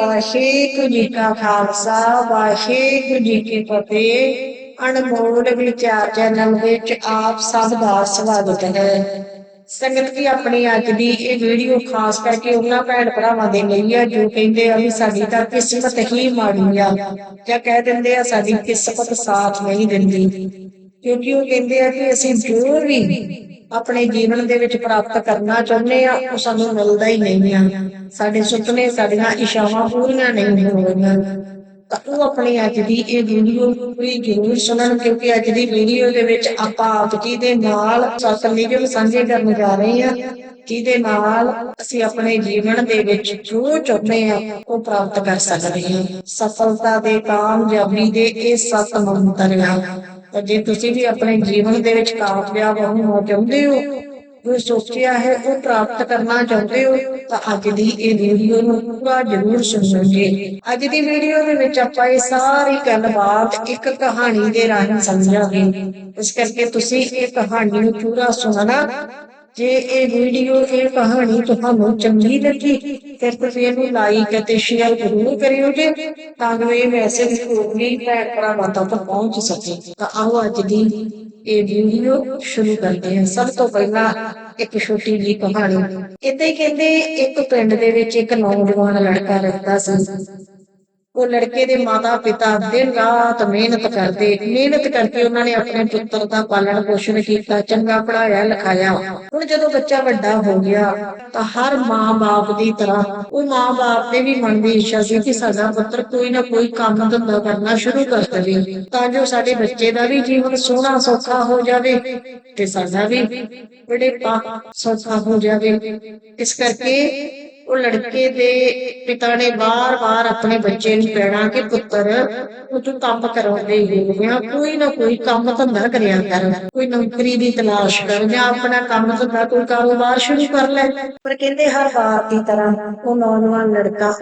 ਵਾਹਿਗੁਰੂ ਜੀ ਕਾ ਖਾਲਸਾ, ਵਾਹਿਗੁਰੂ ਜੀ ਕੀ ਫਤਿਹ। ਅਨਮੋਲ ਵਿਚਾਰ ਚੈਨਲ ਵਿੱਚ ਆਪ ਸਭ ਦਾ ਸਵਾਗਤ ਹੈ। ਸੰਗਤ ਜੀ ਆਪਣੀ ਅੱਜ ਦੀ ਇਹ ਵੀਡੀਓ, ਖਾਸ ਕਰਕੇ ਉਹਨਾਂ ਭੈਣ ਭਰਾਵਾਂ ਦੇ ਲਈ ਆ ਜੋ ਕਹਿੰਦੇ ਆ ਵੀ ਸਾਡੀ ਤਾਂ ਕਿਸਮਤ ਹੀ ਮਾੜੀ ਆ, ਜਾਂ ਕਹਿ ਦਿੰਦੇ ਆ ਸਾਡੀ ਕਿਸਮਤ ਸਾਥ ਨਹੀਂ ਦਿੰਦੀ। ਕਿਉਂਕਿ ਉਹ ਕਹਿੰਦੇ ਆ ਕਿ ਅਸੀਂ ਜੋ ਵੀ ਆਪਣੇ ਜੀਵਨ ਦੇ ਵਿੱਚ ਪ੍ਰਾਪਤ ਕਰਨਾ ਚਾਹੁੰਦੇ ਆ, ਉਹ ਸਾਨੂੰ ਮਿਲਦਾ ਹੀ ਨਹੀਂ ਆ। ਸਾਡੇ ਸੁਪਨੇ, ਸਾਡੀਆਂ ਇਸ਼ਾਵਾਂ ਪੂਰੀਆਂ ਨਹੀਂ ਹੋ ਰਹੀਆਂ। ਤਾਂ ਉਹ ਆਪਣੀ ਅੱਜ ਦੀ ਇਹ ਵੀਡੀਓ ਪੂਰੀ ਜ਼ਰੂਰ ਸੁਣਨ, ਕਿਉਂਕਿ ਅੱਜ ਦੀ ਵੀਡੀਓ ਦੇ ਵਿੱਚ ਆਪਾਂ ਆਪ ਜੀ ਦੇ ਨਾਲ ਸਤਿਗੁਰੂ ਸਾਂਝੇ ਕਰਨ ਜਾ ਰਹੇ ਹਾਂ ਜਿਹਦੇ ਨਾਲ ਅਸੀਂ ਆਪਣੇ ਜੀਵਨ ਦੇ ਵਿੱਚ ਜੋ ਚਾਹੁੰਦੇ ਆ, ਉਹ ਪ੍ਰਾਪਤ ਕਰ ਸਕਦੇ ਹਾਂ। ਸਫਲਤਾ ਦੇ ਕਾਮਯਾਬੀ ਦੇ ਇਹ ਸੱਤ ਮੰਤਰ ਆ। ਤਾਂ ਜੇ ਤੁਸੀਂ ਵੀ ਆਪਣੇ ਜੀਵਨ ਦੇ ਵਿੱਚ ਕਾਮਯਾਬ ਹੋਣਾ ਚਾਹੁੰਦੇ ਹੋ, ਜੋ ਸੋਚਿਆ ਹੈ ਉਹ ਪ੍ਰਾਪਤ ਕਰਨਾ ਚਾਹੁੰਦੇ ਹੋ, ਤਾਂ ਅੱਜ ਦੀ ਇਹ ਵੀਡੀਓ ਨੂੰ ਪੂਰਾ ਜ਼ਰੂਰ ਸੁਣੋਗੇ। ਅੱਜ ਦੀ ਵੀਡੀਓ ਦੇ ਵਿੱਚ ਆਪਾਂ ਇਹ ਸਾਰੀ ਗੱਲਬਾਤ ਇੱਕ ਕਹਾਣੀ ਦੇ ਰਾਹੀਂ ਸਮਝਾਂਗੇ। ਇਸ ਕਰਕੇ ਤੁਸੀਂ ਇਹ ਕਹਾਣੀ ਨੂੰ ਪੂਰਾ ਸੁਣਨਾ ਜੇ ਇਹ ਵੀਡੀਓ, ਇਹ ਕਹਾਣੀ ਤੁਹਾਨੂੰ ਚੰਗੀ ਲੱਗੀ ਫਿਰ ਤੁਸੀਂ ਇਹਨੂੰ ਲਾਈਕ ਅਤੇ ਸ਼ੇਅਰ ਜ਼ਰੂਰ ਕਰਿਓ ਜੀ, ਤਾਂ ਜੋ ਇਹ ਮੈਸੇਜ ਹੋਰ ਵੀ ਭੈਣ ਭਰਾਵਾਂ ਤੱਕ ਪਹੁੰਚ ਸਕੇ। ਤਾਂ ਆਓ ਅੱਜ ਦੀ ਇਹ ਵੀਡੀਓ ਸ਼ੁਰੂ ਕਰਦੇ ਹਾਂ। ਸਭ ਤੋਂ ਪਹਿਲਾਂ ਇੱਕ ਛੋਟੀ ਜਿਹੀ ਕਹਾਣੀ। ਇੱਥੇ ਕਹਿੰਦੇ, ਇੱਕ ਪਿੰਡ ਦੇ ਵਿੱਚ ਇੱਕ ਨੌਜਵਾਨ ਲੜਕਾ ਰਹਿੰਦਾ ਸੀ। ਉਹ ਲੜਕੇ ਦੇ ਮਾਤਾ ਪਿਤਾ ਦਿਨ ਰਾਤ ਮਿਹਨਤ ਕਰਦੇ, ਮਿਹਨਤ ਕਰਕੇ ਉਹਨਾਂ ਨੇ ਆਪਣੇ ਪੁੱਤਰ ਦਾ ਪਾਲਣ ਪੋਸ਼ਣ ਕੀਤਾ, ਚੰਗਾ ਪੜਾਇਆ ਲਿਖਾਇਆ। ਹੁਣ ਜਦੋਂ ਬੱਚਾ ਵੱਡਾ ਹੋ ਗਿਆ, ਤਾਂ ਹਰ ਮਾਂ-ਬਾਪ ਦੀ ਤਰ੍ਹਾਂ ਉਹ ਮਾਂ-ਬਾਪ ਦੇ ਵੀ ਮਨ ਦੀ ਇੱਛਾ ਸੀ ਕਿ ਸਾਡਾ ਪੁੱਤਰ ਕੋਈ ਨਾ ਕੋਈ ਕੰਮ ਧੰਦਾ ਕਰਨਾ ਸ਼ੁਰੂ ਕਰ ਦੇਵੇ, ਤਾਂ ਜੋ ਸਾਡੇ ਬੱਚੇ ਦਾ ਵੀ ਜੀਵਨ ਸੋਹਣਾ, ਸੌਖਾ ਹੋ ਜਾਵੇ ਤੇ ਸਾਡਾ ਵੀ ਬੜੇ ਸੌਖਾ ਹੋ ਜਾਵੇ। ਇਸ ਕਰਕੇ ਉਹ ਲੜਕੇ ਦੇ ਪਿਤਾ ਨੇ ਬਾਰ-ਬਾਰ ਆਪਣੇ ਬੱਚੇ ਨੂੰ ਕਹਿਣਾ ਕਿ ਪੁੱਤਰ, ਤੂੰ ਕੰਮ ਕਰਾਉਂਦੇ ਹੀ ਹੋਇਆ ਕੋਈ ਨਾ ਕੋਈ ਕੰਮ ਧੰਦਾ ਕਰਿਆ ਕਰ, ਕੋਈ ਨੌਕਰੀ ਦੀ ਤਲਾਸ਼ ਕਰ ਜਾਂ ਆਪਣਾ ਕੰਮ ਧੰਦਾ ਕੋਈ ਕਾਰੋਬਾਰ ਸ਼ੁਰੂ ਕਰ ਲੈ। ਪਰ ਕਹਿੰਦੇ ਹਰ ਵਾਰ ਦੀ ਤਰ੍ਹਾਂ ਉਹ ਨੌਜਵਾਨ ਲੜਕਾ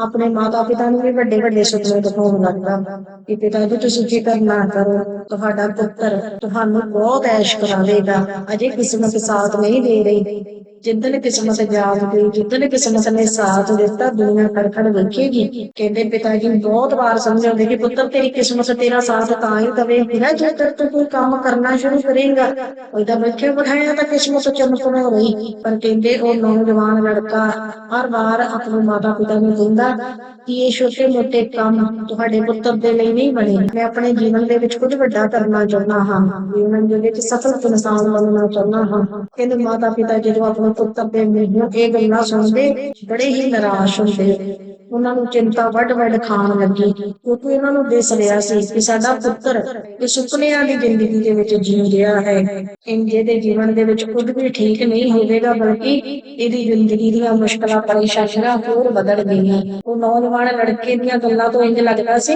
ਆਪਣੇ ਮਾਤਾ-ਪਿਤਾ ਨੂੰ ਵੀ ਵੱਡੇ-ਵੱਡੇ ਸੁਪਨੇ ਦਿਖਾਉਣ ਲੱਗਦਾ। ਕਿ ਪਿਤਾ ਜੀ, ਤੁਸੀਂ ਫਿਕਰ ਨਾ ਕਰੋ, ਤੁਹਾਡਾ ਪੁੱਤਰ ਤੁਹਾਨੂੰ ਬਹੁਤ ਐਸ਼ ਕਰਾਵੇਗਾ, ਅਜੇ ਕਿਸਮਤ ਸਾਥ ਨਹੀਂ ਦੇ ਰਹੀ। ਜਿੱਦਣ ਕਿਸਮਤ ਯਾਦ ਗਈ, ਜਿੱਦਣ ਕਿਸਮਤ ਨੇ ਸਾਥ ਦਿੱਤਾ ਦੁਨੀਆ ਖੜਖੜ ਵੇਖੇਗੀ। ਕਹਿੰਦੇ ਪਿਤਾ ਜੀ, ਬਹੁਤ ਵਾਰ ਸਮਝਾਉਂਦੇ ਕਿ ਪੁੱਤਰ, ਤੇਰੀ ਕਿਸਮਤ ਤੇਰਾ ਸਾਥ ਤਾਂ ਹੀ ਦਵੇਗੀ ਨਾ ਜੇ ਤੂੰ ਕੋਈ ਕੰਮ ਕਰਨਾ ਸ਼ੁਰੂ ਕਰੇਗਾ, ਉਹਦਾ ਬੈਠੇ ਬਿਠਾਇਆ ਤਾਂ ਕਿਸਮਤ ਚਮਕਣਾ ਰਹੀ। ਪਰ ਕਹਿੰਦੇ ਉਹ ਨੌਜਵਾਨ ਲੜਕਾ ਹਰ ਵਾਰ ਆਪਣੇ ਮਾਤਾ ਪਿਤਾ ਨੂੰ ਕਹਿੰਦਾ ਕਿ ਇਹ ਛੋਟੇ ਮੋਟੇ ਕੰਮ ਤੁਹਾਡੇ ਪੁੱਤਰ ਦੇ ਲਈ ਨਹੀਂ ਬਣੇ। ਮੈਂ ਆਪਣੇ ਜੀਵਨ ਦੇ ਵਿੱਚ ਕੁਝ ਵੱਡਾ ਕਰਨਾ ਚਾਹੁੰਦਾ ਹਾਂ। ਜੀਵਨ ਦੇ ਵਿੱਚ ਸਫਲ ਇਨਸਾਨ ਬਣਨਾ ਚਾਹੁੰਦਾ ਹਾਂ। ਕਹਿੰਦੇ ਮਾਤਾ ਪਿਤਾ ਜਦੋਂ ਆਪਣੇ ਪੁੱਤਰ ਦੇ ਮੂੰਹੋਂ ਇਹ ਗੱਲਾਂ ਸੁਣਦੇ ਬੜੇ ਹੀ ਨਿਰਾਸ਼ ਹੁੰਦੇ। ਉਹਨਾਂ ਨੂੰ ਚਿੰਤਾ ਵੱਡ ਵੱਡ ਖਾਣ ਲੱਗੀ, ਕਿਉਂਕਿ ਉਹਨਾਂ ਨੂੰ ਦਿਸ ਰਿਹਾ ਸੀ ਕਿ ਸਾਡਾ ਪੁੱਤਰ ਇਹ ਸੁਪਨਿਆਂ ਦੀ ਜ਼ਿੰਦਗੀ ਦੇ ਵਿੱਚ ਜੀ ਰਿਹਾ ਹੈ। ਇੰਜੇ ਦੇ ਜੀਵਨ ਦੇ ਵਿੱਚ ਕੁਝ ਵੀ ਠੀਕ ਨਹੀਂ ਹੋਵੇਗਾ, ਬਲਕਿ ਇਹਦੀ ਜ਼ਿੰਦਗੀ ਦੀਆਂ ਮੁਸ਼ਕਲਾਂ, ਪਰੇਸ਼ਾਨੀਆਂ ਹੋਰ ਵਧਣ ਗਈਆਂ। ਉਹ ਨੌਜਵਾਨ ਲੜਕੇ ਦੀਆਂ ਗੱਲਾਂ ਤੋਂ ਇੰਜ ਲੱਗਦਾ ਸੀ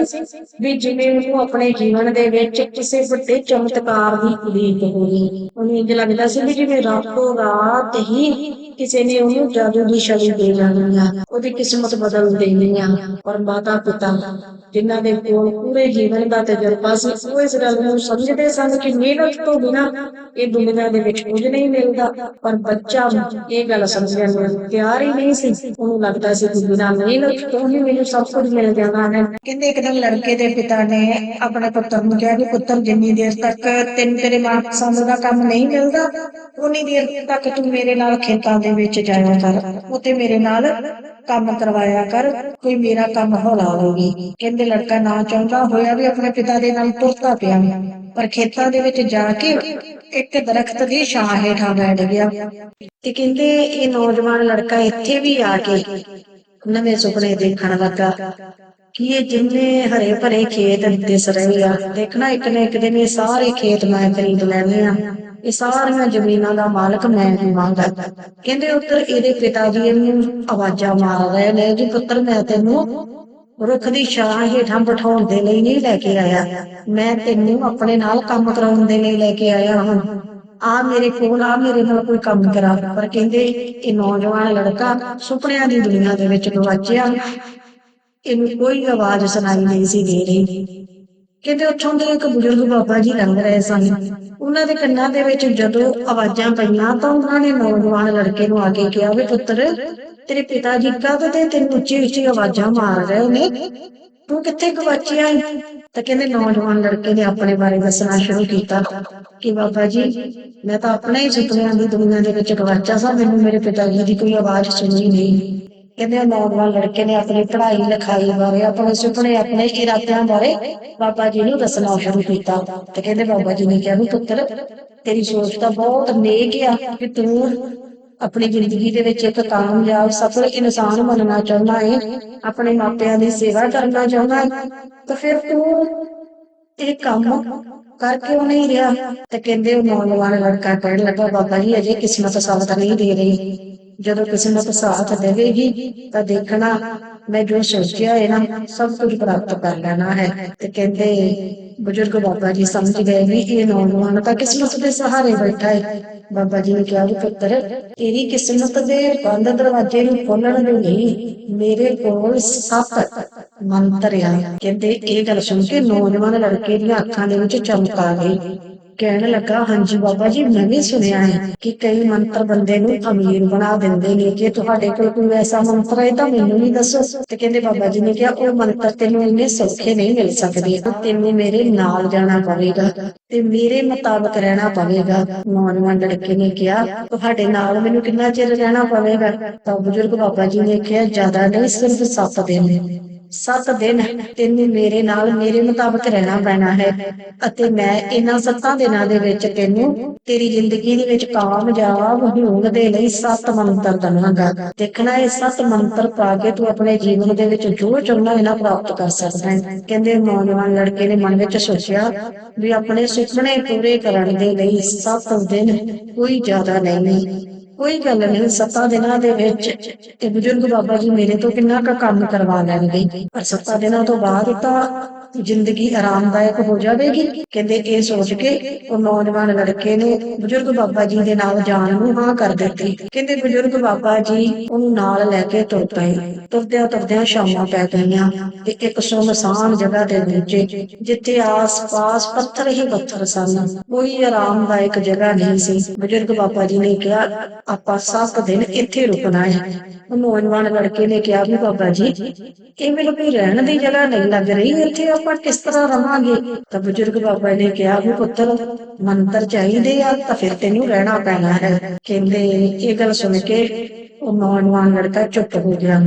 ਵੀ ਜਿਵੇਂ ਉਹਨੂੰ ਆਪਣੇ ਜੀਵਨ ਦੇ ਵਿੱਚ ਕਿਸੇ ਵੱਡੇ ਚਮਤਕਾਰ ਦੀ ਉਡੀਕ ਹੋਈ ਉਹਨੂੰ ਇੰਜ ਲੱਗਦਾ ਸੀ ਵੀ ਜਿਵੇਂ ਰਾਤੋਂ ਰਾਤ ਹੀ ਕਿਸੇ ਨੇ ਉਹਨੂੰ ਜਾਦੂ ਦੀ ਛਵੀ ਦੇ ਜਾਣੀ ਆ। ਉਹਦੀ ਕਿਸਮਤ ਬਦਲ ਦੇਣੀ ਆ ਪਰ ਮਾਤਾ ਪਿਤਾ ਜਿਨ੍ਹਾਂ ਦੇ ਕੋਲ ਪੂਰੇ ਜੀਵਨ ਦਾ ਤਜਰਬਾ ਸੀ, ਉਹ ਇਸ ਗੱਲ ਨੂੰ ਸਮਝਦੇ ਸਨ ਕਿ ਮਿਹਨਤ ਤੋਂ ਬਿਨਾ ਇਹ ਦੁਨੀਆ ਦੇ ਵਿੱਚ ਕੁਝ ਨਹੀਂ ਮਿਲਦਾ। ਪਰ ਬੱਚਾ ਇਹ ਗੱਲ ਸਮਝਣ ਨੂੰ ਤਿਆਰ ਹੀ ਨਹੀਂ ਸੀ। ਉਹਨੂੰ ਲੱਗਦਾ ਸੀ ਕਿ ਬਿਨਾ ਮਿਹਨਤ ਤੋਂ ਹੀ ਮੈਨੂੰ ਸਭ ਕੁਝ ਮਿਲ ਜਾਣਾ ਹੈ। ਕਹਿੰਦੇ ਇੱਕ ਦਿਨ ਲੜਕੇ ਦੇ ਪਿਤਾ ਨੇ ਆਪਣੇ ਪੁੱਤਰ ਨੂੰ ਕਿਹਾ ਕਿ ਪੁੱਤਰ, ਜਿੰਨੀ ਦੇਰ ਤੱਕ ਤੈਨੂੰ ਤੇਰੇ ਮਨਪਸੰਦ ਦਾ ਕੰਮ ਨਹੀਂ ਮਿਲਦਾ, ਉਨੀ ਦੇਰ ਤੱਕ ਤੂੰ ਮੇਰੇ ਨਾਲ ਖੇਤਾਂ ਦੇ ਵਿੱਚ ਜਾਇਆ ਕਰ। ਉੱਥੇ ਮੇਰੇ ਨਾਲ ਕੰਮ ਕਰਵਾਇਆ ਕਰ। ਕੋਈ ਮੇਰਾ ਕੰਮ ਹੌਲਾ ਹੋਵੇ ਕਹਿੰਦੇ ਲੜਕਾ ਨਾ ਚਾਹੁੰਦਾ ਹੋਇਆ ਵੀ ਆਪਣੇ ਪਿਤਾ ਦੇ ਨਾਲ ਤੁਰਦਾ ਪਿਆ। ਪਰ ਖੇਤਾਂ ਦੇ ਵਿੱਚ ਜਾ ਕੇ ਇੱਕ ਦਰਖਤ ਦੀ ਛਾਂ ਹੇਠਾਂ ਬੈਠ ਗਿਆ। ਤੇ ਕਹਿੰਦੇ ਇਹ ਨੌਜਵਾਨ ਲੜਕਾ ਇੱਥੇ ਵੀ ਆ ਕੇ ਨਵੇਂ ਸੁਪਨੇ ਦੇਖਣ ਲੱਗਾ ਕਿ ਇਹ ਜਿੰਨੇ ਹਰੇ ਭਰੇ ਖੇਤ ਦਿਸ ਰਹੇ ਆ। ਦੇਖਣਾ ਇੱਕ ਨਾ ਇੱਕ ਦਿਨ ਇਹ ਸਾਰੇ ਖੇਤ ਮੈਂ ਖਰੀਦ ਲੈਣੇ ਆ। ਇਹ ਸਾਰੀਆਂ ਜ਼ਮੀਨਾਂ ਦਾ ਮਾਲਕ ਮੈਂ ਹੋਵਾਂਗਾ ਕਹਿੰਦੇ ਉੱਤਰ ਇਹਦੇ ਪਿਤਾ ਜੀ ਇਹਨੂੰ ਆਵਾਜ਼ਾਂ ਮਾਰ ਰਹੇ ਨੇ ਜੀ, ਪੁੱਤਰ, ਮੈਂ ਤੈਨੂੰ ਰੁੱਖ ਦੀ ਛਾਂ ਹੇਠਾਂ ਬਿਠਾਉਣ ਦੇ ਲਈ ਨਹੀਂ ਲੈ ਕੇ ਆਇਆ। ਮੈਂ ਤੈਨੂੰ ਆਪਣੇ ਨਾਲ ਕੰਮ ਕਰਾਉਣ ਦੇ ਲਈ ਲੈ ਕੇ ਆਇਆ ਹਾਂ। ਆ ਮੇਰੇ ਕੋਲ, ਆ ਮੇਰੇ ਨਾਲ ਕੋਈ ਕੰਮ ਕਰਾ। ਪਰ ਕਹਿੰਦੇ ਇਹ ਨੌਜਵਾਨ ਲੜਕਾ ਸੁਪਨਿਆਂ ਦੀ ਦੁਨੀਆ ਦੇ ਵਿੱਚ ਗਵਾਚਿਆ। ਇਹਨੂੰ ਕੋਈ ਆਵਾਜ਼ ਸੁਣਾਈ ਨਹੀਂ ਸੀ ਦੇ ਰਹੀ। ਕਹਿੰਦੇ ਉੱਥੋਂ ਦੇ ਇੱਕ ਬਜ਼ੁਰਗ ਬਾਬਾ ਜੀ ਲੰਘ ਰਹੇ ਸਨ। ਉਹਨਾਂ ਦੇ ਕੰਨਾਂ ਦੇ ਵਿੱਚ ਜਦੋਂ ਆਵਾਜ਼ਾਂ ਪਈਆਂ ਤਾਂ ਉਹਨਾਂ ਨੇ ਨੌਜਵਾਨ ਲੜਕੇ ਨੂੰ ਆ ਕੇ ਕਿਹਾ ਵੀ ਪੁੱਤਰ, ਤੇਰੇ ਪਿਤਾ ਜੀ ਕਦ ਤੈਨੂੰ ਉੱਚੀ ਉੱਚੀ ਆਵਾਜ਼ਾਂ ਮਾਰ ਰਹੇ ਨੇ? ਤੂੰ ਕਿੱਥੇ ਗਵਾਚਿਆ ਹੈ ਤਾਂ ਕਹਿੰਦੇ ਨੌਜਵਾਨ ਲੜਕੇ ਨੇ ਆਪਣੇ ਬਾਰੇ ਦੱਸਣਾ ਸ਼ੁਰੂ ਕੀਤਾ ਕਿ ਬਾਬਾ ਜੀ, ਮੈਂ ਤਾਂ ਆਪਣੇ ਹੀ ਸੁਪਨਿਆਂ ਦੀ ਦੁਨੀਆ ਦੇ ਵਿੱਚ ਗਵਾਚਾ ਸਾਂ, ਮੈਨੂੰ ਮੇਰੇ ਪਿਤਾ ਜੀ ਦੀ ਕੋਈ ਆਵਾਜ਼ ਸੁਣੀ ਨਹੀਂ। ਕਹਿੰਦੇ ਨੌਜਵਾਨ ਲੜਕੇ ਨੇ ਆਪਣੀ ਪੜ੍ਹਾਈ ਲਿਖਾਈ ਬਾਰੇ, ਆਪਣੇ ਸੁਪਨੇ, ਆਪਣੇ ਇਰਾਦਿਆਂ ਬਾਰੇ ਬਾਬਾ ਜੀ ਨੂੰ ਦੱਸਣਾ ਸ਼ੁਰੂ ਕੀਤਾ ਤੇ ਕਹਿੰਦੇ ਬਾਬਾ ਜੀ ਨੇ ਕਿਹਾ ਵੀ ਪੁੱਤਰ, ਤੇਰੀ ਸੋਚ ਤਾਂ ਬਹੁਤ ਨੇਕ ਆ ਕਿ ਤੂੰ ਆਪਣੀ ਜ਼ਿੰਦਗੀ ਦੇ ਵਿੱਚ ਇੱਕ ਕਾਮਯਾਬ, ਸਫਲ ਇਨਸਾਨ ਬਣਨਾ ਚਾਹੁੰਦਾ ਹੈ ਆਪਣੇ ਮਾਪਿਆਂ ਦੀ ਸੇਵਾ ਕਰਨਾ ਚਾਹੁੰਦਾ ਹੈ ਤਾਂ ਫਿਰ ਤੂੰ ਇਹ ਕੰਮ ਕਰਕੇ ਉਹ ਨਹੀਂ ਰਿਹਾ? ਤੇ ਕਹਿੰਦੇ ਉਹ ਨੌਜਵਾਨ ਲੜਕਾ ਕਹਿਣ ਲੱਗਾ, ਬਾਬਾ ਜੀ, ਅਜੇ ਕਿਸਮਤ ਸਾਥ ਨਹੀਂ ਦੇ ਰਹੀ। ਜਦੋਂ ਕਿਸਮਤ ਸਾਥ ਦੇਵੇਗੀ, ਤਾਂ ਦੇਖਣਾ, ਮੈਂ ਜੋ ਸੋਚਿਆ ਹੈ ਨਾ, ਸਭ ਕੁਝ ਪ੍ਰਾਪਤ ਕਰ ਲੈਣਾ ਹੈ। ਤੇ ਕਹਿੰਦੇ, ਬਜ਼ੁਰਗ ਬਾਬਾ ਜੀ ਸਮਝ ਗਏ ਵੀ ਇਹ ਨੌਜਵਾਨ ਤਾਂ ਕਿਸਮਤ ਦੇ ਸਹਾਰੇ ਬੈਠਾ ਹੈ। ਬਾਬਾ ਜੀ ਨੇ ਕਿਹਾ, ਵੀ ਪੁੱਤਰ, ਤੇਰੀ ਕਿਸਮਤ ਦੇ ਬੰਦ ਦਰਵਾਜ਼ੇ ਨੂੰ ਖੋਲਣ ਦੇ ਲਈ ਮੇਰੇ ਕੋਲ ਸੱਤ ਮੰਤਰ ਆ। ਕਹਿੰਦੇ, ਇਹ ਗੱਲ ਸੁਣ ਕੇ ਨੌਜਵਾਨ ਲੜਕੇ ਦੀਆਂ ਅੱਖਾਂ ਦੇ ਵਿੱਚ ਚਮਕ ਆ ਗਈ। ਕਹਿਣ ਲੱਗਾ, ਹਾਂਜੀ ਬਾਬਾ ਜੀ, ਮੈਂ ਵੀ ਸੁਣਿਆ ਹੈ ਕਿ ਕਈ ਮੰਤਰ ਬੰਦੇ ਨੂੰ ਅਮੀਰ ਬਣਾ ਦਿੰਦੇ ਨੇ ਜੇ ਤੁਹਾਡੇ ਕੋਲ ਕੋਈ ਐਸਾ ਮੰਤਰ ਹੈ ਤਾਂ ਮੈਨੂੰ ਵੀ ਦੱਸੋ। ਤੇ ਕਹਿੰਦੇ ਬਾਬਾ ਜੀ ਨੇ ਕਿਹਾ, ਉਹ ਮੰਤਰ ਤੈਨੂੰ ਇੰਨੇ ਸੌਖੇ ਨਹੀਂ ਮਿਲ ਸਕਦੇ ਤੈਨੂੰ ਮੇਰੇ ਨਾਲ ਜਾਣਾ ਪਵੇਗਾ ਤੇ ਮੇਰੇ ਮੁਤਾਬਕ ਰਹਿਣਾ ਪਵੇਗਾ। ਨੌਜਵਾਨ ਲੜਕੇ ਨੇ ਕਿਹਾ, ਤੁਹਾਡੇ ਨਾਲ ਮੈਨੂੰ ਕਿੰਨਾ ਚਿਰ ਰਹਿਣਾ ਪਵੇਗਾ? ਤਾਂ ਬਜ਼ੁਰਗ ਬਾਬਾ ਜੀ ਨੇ ਕਿਹਾ, ਜ਼ਿਆਦਾ ਨਹੀਂ, ਸਿਰਫ 7 ਦਿਨ। ਸੱਤ ਦਿਨ ਤੈਨੂੰ ਮੇਰੇ ਨਾਲ ਮੇਰੇ ਮੁਤਾਬਕ ਰਹਿਣਾ ਪੈਣਾ ਹੈ ਅਤੇ ਮੈਂ ਇਹਨਾਂ ਸੱਤਾਂ ਦਿਨਾਂ ਦੇ ਵਿੱਚ ਤੈਨੂੰ ਤੇਰੀ ਜ਼ਿੰਦਗੀ ਦੇ ਵਿੱਚ ਕਾਮਯਾਬ ਹੋਣ ਦੇ ਲਈ ਸੱਤ ਮੰਤਰ ਦਵਾਂਗਾ। ਦੇਖਣਾ ਇਹ ਸੱਤ ਮੰਤਰ ਪਾ ਕੇ ਤੂੰ ਆਪਣੇ ਜੀਵਨ ਦੇ ਵਿੱਚ ਜੋ ਚਾਹੁੰਦਾ ਹੈ ਪ੍ਰਾਪਤ ਕਰ ਸਕਦਾ ਹੈ। ਕਹਿੰਦੇ ਨੌਜਵਾਨ ਲੜਕੇ ਨੇ ਮਨ ਵਿੱਚ ਸੋਚਿਆ ਵੀ ਆਪਣੇ ਸੁਪਨੇ ਪੂਰੇ ਕਰਨ ਦੇ ਲਈ ਸੱਤ ਦਿਨ ਕੋਈ ਜ਼ਿਆਦਾ ਨਹੀਂ। ਕੋਈ ਗੱਲ ਨਹੀਂ, ਸੱਤਾਂ ਦਿਨਾਂ ਦੇ ਵਿੱਚ ਤੇ ਬਜ਼ੁਰਗ ਬਾਬਾ ਜੀ ਮੇਰੇ ਤੋਂ ਕਿੰਨਾ ਕੁ ਕੰਮ ਕਰਵਾ ਲੈਣਗੇ। ਪਰ ਸੱਤਾਂ ਦਿਨਾਂ ਤੋਂ ਬਾਅਦ ਤਾਂ ਜ਼ਿੰਦਗੀ ਆਰਾਮਦਾਇਕ ਹੋ ਜਾਵੇਗੀ। ਕਹਿੰਦੇ ਇਹ ਸੋਚ ਕੇ ਉਹ ਨੌਜਵਾਨ ਲੜਕੇ ਨੇ ਬਜ਼ੁਰਗ ਬਾਬਾ ਜੀ ਦੇ ਨਾਲ ਜਾਣ ਨੂੰ ਹਾਂ ਕਰ ਦਿੱਤੀ। ਕਹਿੰਦੇ ਬਜ਼ੁਰਗ ਬਾਬਾ ਜੀ ਉਹਨੂੰ ਨਾਲ ਲੈ ਕੇ ਤੁਰ ਪਏ। ਤੁਰਦਿਆਂ ਤੁਰਦਿਆਂ ਸ਼ਾਮਾਂ ਪੈ ਗਈਆਂ ਤੇ ਇੱਕ ਸੁਨਸਾਨ ਜਗ੍ਹਾ ਦੇ ਵਿੱਚ ਜਿੱਥੇ ਆਸ-ਪਾਸ ਪੱਥਰ ਹੀ ਪੱਥਰ ਸਨ। ਕੋਈ ਆਰਾਮਦਾਇਕ ਜਗ੍ਹਾ ਨਹੀਂ ਸੀ। ਬਜ਼ੁਰਗ ਬਾਬਾ ਜੀ ਨੇ ਕਿਹਾ, ਆਪਾਂ ਸੱਤ ਦਿਨ ਇੱਥੇ ਰੁਕਣਾ ਹੈ। ਉਹ ਨੌਜਵਾਨ ਲੜਕੇ ਨੇ ਕਿਹਾ ਵੀ, ਬਾਬਾ ਜੀ, ਇਹ ਮੈਨੂੰ ਕੋਈ ਰਹਿਣ ਦੀ ਜਗ੍ਹਾ ਨਹੀਂ ਲੱਗ ਰਹੀ ਇੱਥੇ ਆਪਾਂ ਕਿਸ ਤਰ੍ਹਾਂ ਰਵਾਂਗੇ, ਤਾਂ ਬਜ਼ੁਰਗ ਬਾਬਾ ਨੇ ਕਿਹਾ, ਵੀ ਪੁੱਤਰ, ਮੰਤਰ ਚਾਹੀਦੇ ਆ, ਤਾਂ ਫਿਰ ਤੈਨੂੰ ਰਹਿਣਾ ਪੈਣਾ ਹੈ। ਕਹਿੰਦੇ, ਇਹ ਗੱਲ ਸੁਣ ਕੇ ਉਹ ਨੌਜਵਾਨ ਲੜਕਾ ਚੁੱਪ ਹੋ ਗਿਆ।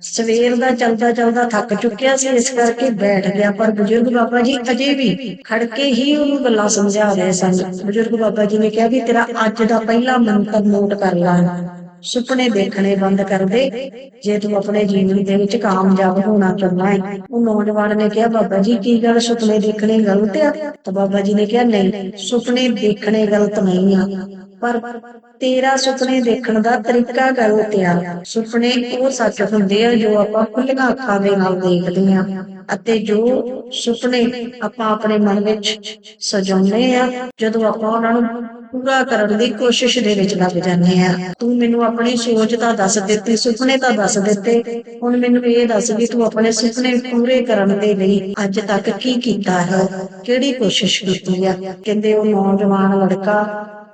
ਸਵੇਰ ਦਾ ਚਲਦਾ ਚਲਦਾ ਥੱਕ ਚੁੱਕਿਆ ਸੀ, ਇਸ ਕਰਕੇ ਬੈਠ ਗਿਆ। ਪਰ ਬਜ਼ੁਰਗ ਬਾਬਾ ਜੀ ਅਜੇ ਵੀ ਖੜ ਕੇ ਹੀ ਉਹਨੂੰ ਗੱਲਾਂ ਸਮਝਾ ਰਹੇ ਸਨ। ਬਜ਼ੁਰਗ ਬਾਬਾ ਜੀ ਨੇ ਕਿਹਾ ਵੀ ਤੇਰਾ ਅੱਜ ਦਾ ਪਹਿਲਾ ਮੰਤਰ ਨੋਟ ਕਰ ਲੈ। ਸੁਪਨੇ ਦੇਖਣੇ ਬੰਦ ਕਰ ਦੇ। ਜੇ ਤੂੰ ਆਪਣੇ ਜੀਵਨ ਦੇ ਵਿੱਚ ਕਾਮਯਾਬ ਹੋਣਾ ਚਾਹੁੰਦਾ ਹੈ, ਉਹ ਨੌਜਵਾਨ ਨੇ ਕਿਹਾ, ਬਾਬਾ ਜੀ, ਕੀ ਗੱਲ ਸੁਪਨੇ ਦੇਖਣੇ ਗਲਤ ਆ? ਤਾਂ ਬਾਬਾ ਜੀ ਨੇ ਕਿਹਾ, ਨਹੀਂ, ਸੁਪਨੇ ਦੇਖਣੇ ਗਲਤ ਨਹੀਂ ਆ। ਪਰ ਤੇਰਾ ਸੁਪਨੇ ਦੇਖਣ ਦਾ ਤਰੀਕਾ ਗਲਤ ਆ। ਸੁਪਨੇ ਉਹ ਸੱਚ ਹੁੰਦੇ ਆ ਜੋ ਆਪਾਂ ਖੁੱਲੀਆਂ ਅੱਖਾਂ ਦੇ ਨਾਲ ਦੇਖਦੇ ਆ। ਅਤੇ ਜੋ ਸੁਪਨੇ ਆਪਾਂ ਆਪਣੇ ਮਨ ਵਿੱਚ ਸਜਾਉਂਦੇ ਆ, ਜਦੋਂ ਆਪਾਂ ਉਹਨਾਂ ਨੂੰ ਪੂਰਾ ਕਰਨ ਦੀ ਕੋਸ਼ਿਸ਼ ਦੇ ਵਿੱਚ ਲੱਗ ਜਾਂਦੇ ਆ ਤੂੰ ਮੈਨੂੰ ਆਪਣੀ ਸੋਚ ਤਾਂ ਦੱਸ ਦਿੱਤੀ, ਸੁਪਨੇ ਤਾਂ ਦੱਸ ਦਿੱਤੇ। ਹੁਣ ਮੈਨੂੰ ਇਹ ਦੱਸ ਵੀ ਤੂੰ ਆਪਣੇ ਸੁਪਨੇ ਪੂਰੇ ਕਰਨ ਦੇ ਲਈ ਅੱਜ ਤੱਕ ਕੀ ਕੀਤਾ ਹੈ? ਕਿਹੜੀ ਕੋਸ਼ਿਸ਼ ਕੀਤੀ ਆ? ਕਹਿੰਦੇ ਉਹ ਨੌਜਵਾਨ ਲੜਕਾ